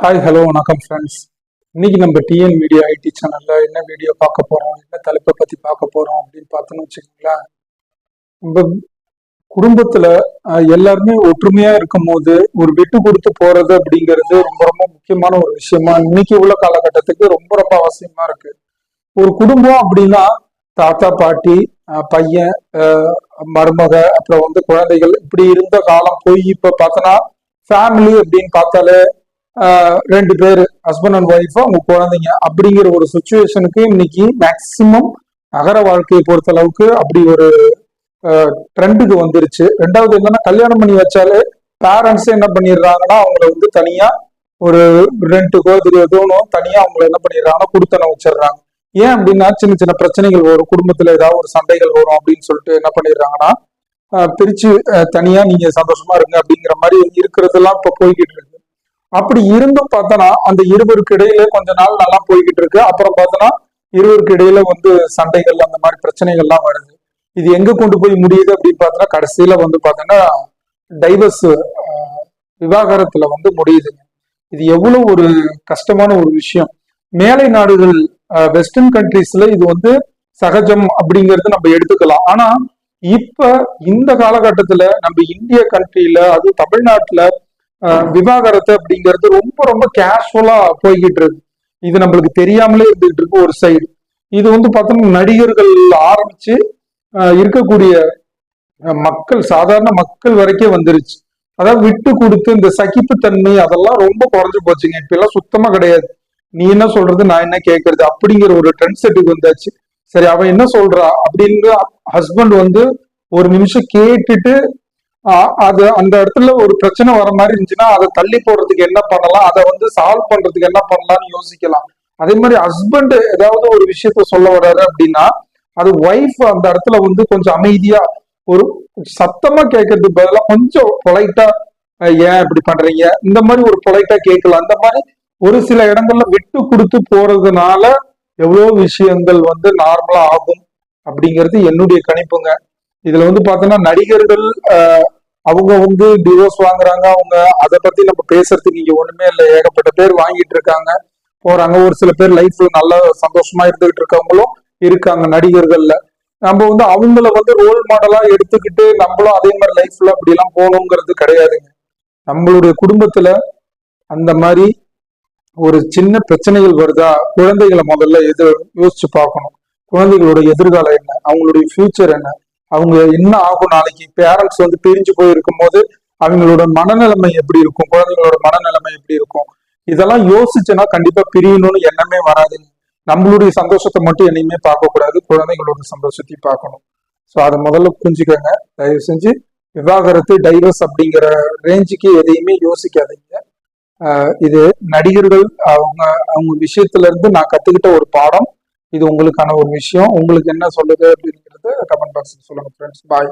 Hi hello வணக்கம் friends இன்னைக்கு நம்ம டிஎன் மீடியா ஐடி சேனல்ல என்ன வீடியோ பார்க்க போறோம் என்ன தலைப்பை பத்தி பார்க்க போறோம் அப்படின்னு பார்த்தோன்னு வச்சுக்கோங்களேன். நம்ம குடும்பத்துல எல்லாருமே ஒற்றுமையா இருக்கும் போது ஒரு விட்டு கொடுத்து போறது அப்படிங்கிறது ரொம்ப ரொம்ப முக்கியமான ஒரு விஷயமா இன்னைக்கு உள்ள காலகட்டத்துக்கு ரொம்ப ரொம்ப அவசியமா இருக்கு. ஒரு குடும்பம் அப்படின்னா தாத்தா பாட்டி பையன் மருமக அப்புறம் வந்து குழந்தைகள் இப்படி இருந்த காலம் போய் இப்ப பார்த்தோன்னா ஃபேமிலி அப்படின்னு பார்த்தாலே ரெண்டு பேர் ஹஸ்பண்ட் அண்ட் ஒய்ஃப் அவங்க குழந்தைங்க. அப்படிங்கிற ஒரு சுச்சுவேஷனுக்கு இன்னைக்கு மேக்சிமம் நகர வாழ்க்கையை பொறுத்த அளவுக்கு அப்படி ஒரு ட்ரெண்டுக்கு வந்துருச்சு. ரெண்டாவது என்னன்னா கல்யாணம் பண்ணி வச்சாலே பேரண்ட்ஸ் என்ன பண்ணிடுறாங்கன்னா அவங்கள வந்து தனியா ஒரு ரெண்டுக்கோ இதுக்கு எதுவும் தனியா அவங்கள என்ன பண்ணிடுறாங்கன்னா கொடுத்தன வச்சிடுறாங்க. ஏன் அப்படின்னா சின்ன சின்ன பிரச்சனைகள் வரும். குடும்பத்துல ஏதாவது ஒரு சண்டைகள் வரும் அப்படின்னு சொல்லிட்டு என்ன பண்ணிடுறாங்கன்னா பிரிச்சு தனியா நீங்க சந்தோஷமா இருங்க அப்படிங்கிற மாதிரி இருக்கிறதெல்லாம் இப்ப போய்கிட்டு இருக்கு. அப்படி இருந்தும் பார்த்தோன்னா அந்த இருவருக்கு இடையில கொஞ்ச நாள் நல்லா போய்கிட்டு இருக்கு. அப்புறம் பார்த்தோன்னா இருவருக்கு இடையில வந்து சண்டைகள் அந்த மாதிரி பிரச்சனைகள்லாம் வருது. இது எங்க கொண்டு போய் முடியுது அப்படின்னு பார்த்தோன்னா கடைசியில வந்து பார்த்தோன்னா டைவர்ஸ் விவாகரத்துல வந்து முடியுதுங்க இது எவ்வளவு ஒரு கஷ்டமான ஒரு விஷயம். மேலை நாடுகள் வெஸ்டர்ன் கண்ட்ரீஸ்ல இது வந்து சகஜம் அப்படிங்கறது நம்ம எடுத்துக்கலாம். ஆனா இப்ப இந்த காலகட்டத்துல நம்ம இந்திய கண்ட்ரியில அது தமிழ்நாட்டுல விவாகரத்து அப்படிங்கிறது ரொம்ப ரொம்ப கேஷுவலா போய்கிட்டு இருக்கு. இது நம்மளுக்கு தெரியாமலே இருந்துகிட்டு இருக்கு ஒரு சைடு இது வந்து பார்த்தோம்னா நடிகர்கள் ஆரம்பிச்சு இருக்கக்கூடிய மக்கள் சாதாரண மக்கள் வரைக்கே வந்துருச்சு. அதாவது விட்டு கொடுத்து இந்த சகிப்புத்தன்மை அதெல்லாம் ரொம்ப குறைஞ்சு போச்சுங்க. இப்ப எல்லாம் சுத்தமா கிடையாது. நீ என்ன சொல்றது நான் என்ன கேட்கறது அப்படிங்கிற ஒரு ட்ரெண்ட் செட்டுக்கு வந்தாச்சு. சரி அவன் என்ன சொல்றா அப்படின்னு ஹஸ்பண்ட் வந்து ஒரு நிமிஷம் கேட்டுட்டு அது அந்த இடத்துல ஒரு பிரச்சனை வர மாதிரி இருந்துச்சுன்னா அதை தள்ளி போடுறதுக்கு என்ன பண்ணலாம்? அதை வந்து சால்வ் பண்றதுக்கு என்ன பண்ணலாம்னு யோசிக்கலாம். அதே மாதிரி ஹஸ்பண்ட் ஏதாவது ஒரு விஷயத்த சொல்ல வர்றாரு அப்படின்னா அது ஒய்ஃப் அந்த இடத்துல வந்து கொஞ்சம் அமைதியா ஒரு சத்தமா கேட்கறதுக்கு பதிலாக கொஞ்சம் பொலைட்டா ஏன் இப்படி பண்றீங்க? இந்த மாதிரி ஒரு பொலைட்டா கேட்கலாம். அந்த மாதிரி ஒரு சில இடங்கள்ல விட்டு கொடுத்து போறதுனால எவ்வளோ விஷயங்கள் வந்து நார்மலா ஆகும் அப்படிங்கிறது என்னுடைய கணிப்புங்க. இதுல வந்து பார்த்தோன்னா நடிகர்கள் அவங்க வந்து டிவோர்ஸ் வாங்குறாங்க. அவங்க அதை பத்தி நம்ம பேசுறதுக்கு இங்க ஒண்ணுமே இல்லை. ஏகப்பட்ட பேர் வாங்கிட்டு இருக்காங்க. போறாங்க. ஒரு சில பேர் லைஃப்ல நல்ல சந்தோஷமா இருந்துகிட்டு இருக்கவங்களும் இருக்காங்க நடிகர்கள்ல. நம்ம வந்து அவங்கள வந்து ரோல் மாடலா எடுத்துக்கிட்டு நம்மளும் அதே மாதிரி லைஃப்ல அப்படி எல்லாம் போகணுங்கிறது கிடையாதுங்க. நம்மளுடைய குடும்பத்துல அந்த மாதிரி ஒரு சின்ன பிரச்சனைகள் வருதா? குழந்தைகளை முதல்ல எது யோசிச்சு பார்க்கணும். குழந்தைகளோட எதிர்காலம் என்ன? அவங்களுடைய ஃபியூச்சர் என்ன? அவங்க என்ன ஆகும் நாளைக்கு? பேரண்ட்ஸ் வந்து பிரிஞ்சு போயிருக்கும் போது அவங்களோட மனநிலைமை எப்படி இருக்கும்? குழந்தைங்களோட மனநிலைமை எப்படி இருக்கும்? இதெல்லாம் யோசிச்சுன்னா கண்டிப்பா பிரியணும்னு எண்ணமே வராதுங்க நம்மளுடைய சந்தோஷத்தை மட்டும் என்னையுமே பார்க்கக்கூடாது. குழந்தைங்களோட சந்தோஷத்தையும் பார்க்கணும். ஸோ அதை முதல்ல புரிஞ்சுக்கோங்க. தயவு செஞ்சு விவாகரத்து டைவர்ஸ் அப்படிங்கிற ரேஞ்சுக்கு எதையுமே யோசிக்காதீங்க. இது நடிகர்கள் அவங்க அவங்க விஷயத்துல இருந்து நான் கத்துக்கிட்ட ஒரு பாடம். இது உங்களுக்கான ஒரு விஷயம். உங்களுக்கு என்ன சொல்லுது அப்படின்னு பார்த்துட்டு கமெண்ட் பாக்ஸ்ல சொல்லுங்க ஃப்ரெண்ட்ஸ் பாய்